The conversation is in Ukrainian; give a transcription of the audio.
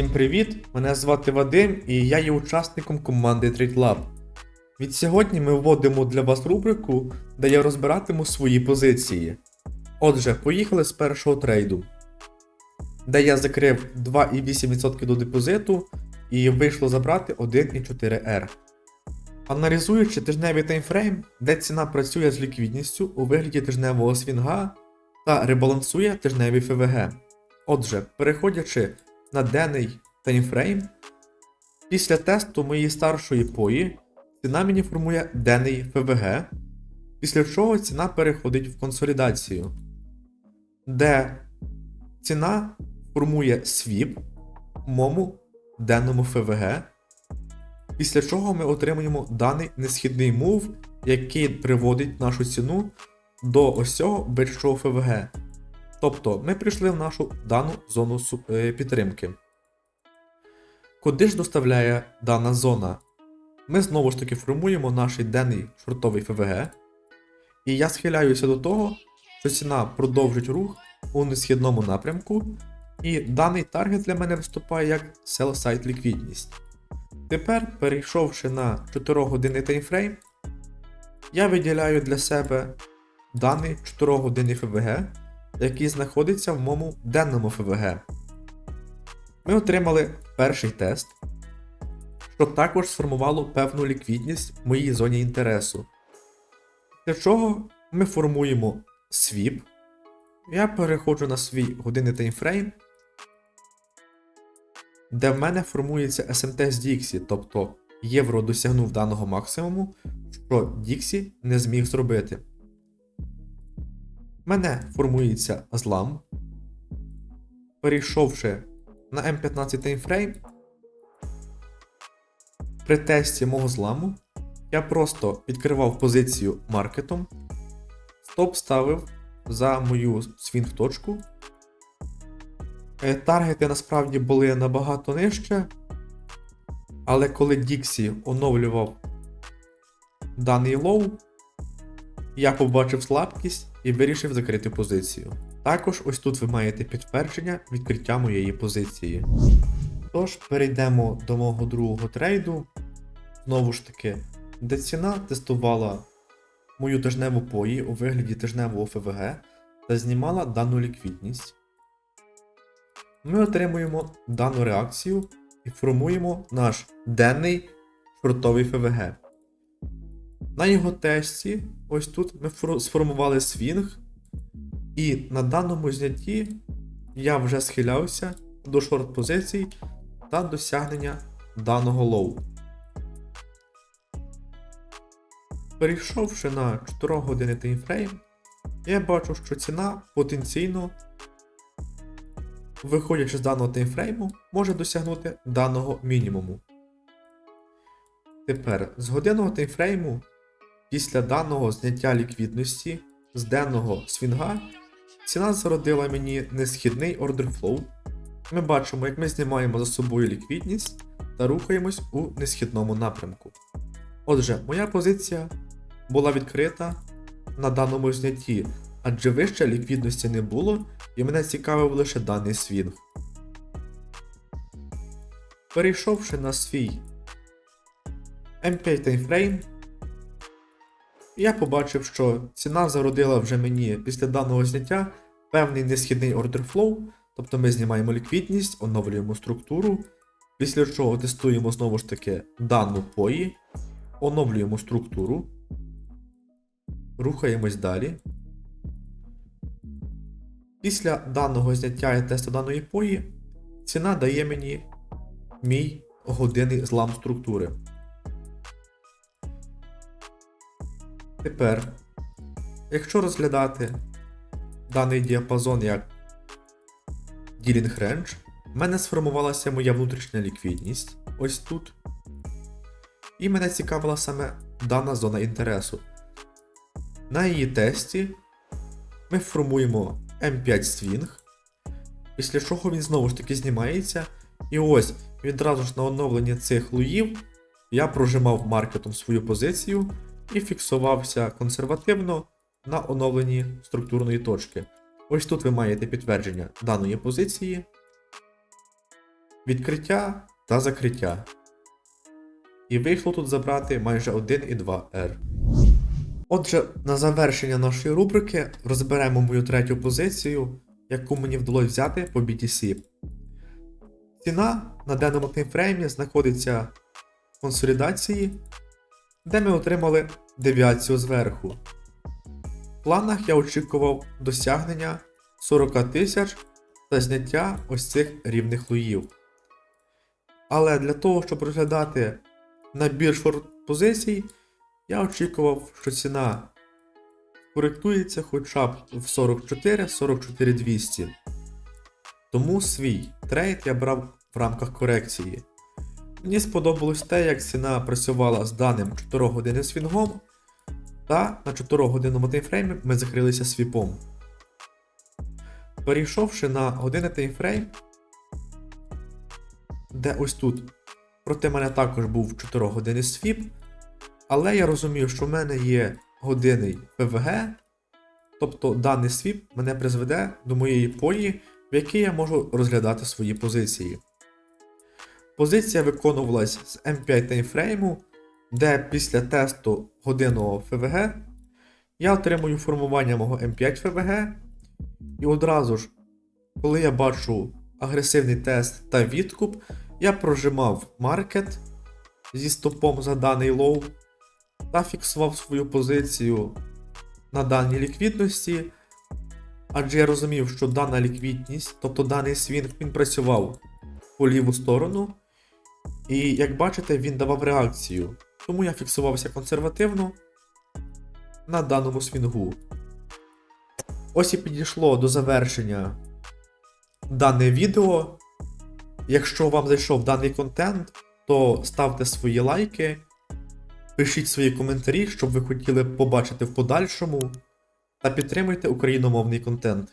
Всім привіт! Мене звати Вадим і я є учасником команди TradeLab. Від сьогодні ми вводимо для вас рубрику, де я розбиратиму свої позиції. Отже, поїхали з першого трейду, де я закрив 2,8% до депозиту і вийшло забрати 1,4R. Аналізуючи тижневий таймфрейм, де ціна працює з ліквідністю у вигляді тижневого свінга та ребалансує тижневий ФВГ. Отже, переходячи на денний таймфрейм, після тесту моєї старшої пої ціна мені формує денний ФВГ, після чого ціна переходить в консолідацію, де ціна формує свіп моєму денному ФВГ, після чого ми отримуємо даний несхідний мув, який приводить нашу ціну до ось цього бичого ФВГ. Тобто ми прийшли в нашу дану зону е, підтримки. Куди ж доставляє дана зона? Ми знову ж таки формуємо наш денний шортовий ФВГ. І я схиляюся до того, що ціна продовжить рух у несхідному напрямку, і даний таргет для мене виступає як sell side ліквідність. Тепер, перейшовши на 4 годинний таймфрейм, я виділяю для себе даний 4 годинний ФВГ, який знаходиться в моєму денному ФВГ. Ми отримали перший тест, що також сформувало певну ліквідність в моїй зоні інтересу. Для чого ми формуємо свіп. Я переходжу на свій годинний таймфрейм, де в мене формується SMT з Dixie, тобто євро досягнув даного максимуму, що Dixie не зміг зробити. Мене формується злам. Перейшовши на М15 таймфрейм, при тесті мого зламу я просто відкривав позицію маркетом, стоп ставив за мою свінг точку. Е, Таргети насправді були набагато нижче, але коли Діксі оновлював даний лоу, я побачив слабкість і вирішив закрити позицію. Також ось тут ви маєте підтвердження відкриття моєї позиції. Тож, перейдемо до мого другого трейду. Знову ж таки, де ціна тестувала мою тижневу пої у вигляді тижневого ФВГ та знімала дану ліквідність. Ми отримуємо дану реакцію і формуємо наш денний шортовий ФВГ. На його тесті, ось тут ми сформували свінг, і на даному знятті я вже схилявся до шорт позицій та досягнення даного лоу. Перейшовши на 4 години таймфрейм, я бачу, що ціна потенційно, виходячи з даного таймфрейму, може досягнути даного мінімуму. Тепер з годинного таймфрейму, після даного зняття ліквідності з денного свінга, ціна зародила мені несхідний order flow. Ми бачимо, як ми знімаємо за собою ліквідність та рухаємось у несхідному напрямку. Отже, моя позиція була відкрита на даному знятті, адже вище ліквідності не було, і мене цікавив лише даний свінг. Перейшовши на свій M5 таймфрейм, я побачив, що ціна зародила вже мені після даного зняття певний несхідний order flow, тобто ми знімаємо ліквідність, оновлюємо структуру, після чого тестуємо знову ж таки дану пої, оновлюємо структуру, рухаємось далі. Після даного зняття і тесту даної пої ціна дає мені мій годинний злам структури. Тепер, якщо розглядати даний діапазон як Dealing Range, в мене сформувалася моя внутрішня ліквідність ось тут. І мене цікавила саме дана зона інтересу. На її тесті ми формуємо M5 Swing, після чого він знову ж таки знімається. І ось відразу ж на оновлення цих луїв я прожимав маркетом свою позицію і фіксувався консервативно на оновленні структурної точки. Ось тут ви маєте підтвердження даної позиції. відкриття та закриття. І вийшло тут забрати майже 1,2 R. Отже, на завершення нашої рубрики розберемо мою третю позицію, яку мені вдалося взяти по BTC. Ціна на даному таймфреймі знаходиться в консолідації, де ми отримали девіацію зверху. В планах я очікував досягнення 40 тисяч та зняття ось цих рівних лоїв. Але для того, щоб розглядати набір шорт позицій, я очікував, що ціна коректується хоча б в 44-44 200. Тому свій трейд я брав в рамках корекції. Мені сподобалось те, як ціна працювала з даним 4 години свінгом, та на 4 годинному таймфреймі ми закрилися свіпом. Перейшовши на годинний таймфрейм, де ось тут, проти мене також був 4 години свіп, але я розумів, що в мене є годинний ПВГ, тобто даний свіп мене призведе до моєї пої, в якій я можу розглядати свої позиції. Позиція виконувалась з М5 таймфрейму, де після тесту годинного ФВГ я отримую формування мого М5 ФВГ, і одразу ж, коли я бачу агресивний тест та відкуп, я прожимав маркет зі стопом за даний лоу та фіксував свою позицію на даній ліквідності, адже я розумів, що дана ліквідність, тобто даний свінг, він працював по ліву сторону, і як бачите, він давав реакцію. Тому я фіксувався консервативно на даному свінгу. Ось і підійшло до завершення дане відео. Якщо вам зайшов даний контент, то ставте свої лайки, пишіть свої коментарі, що б ви хотіли побачити в подальшому, та підтримуйте україномовний контент.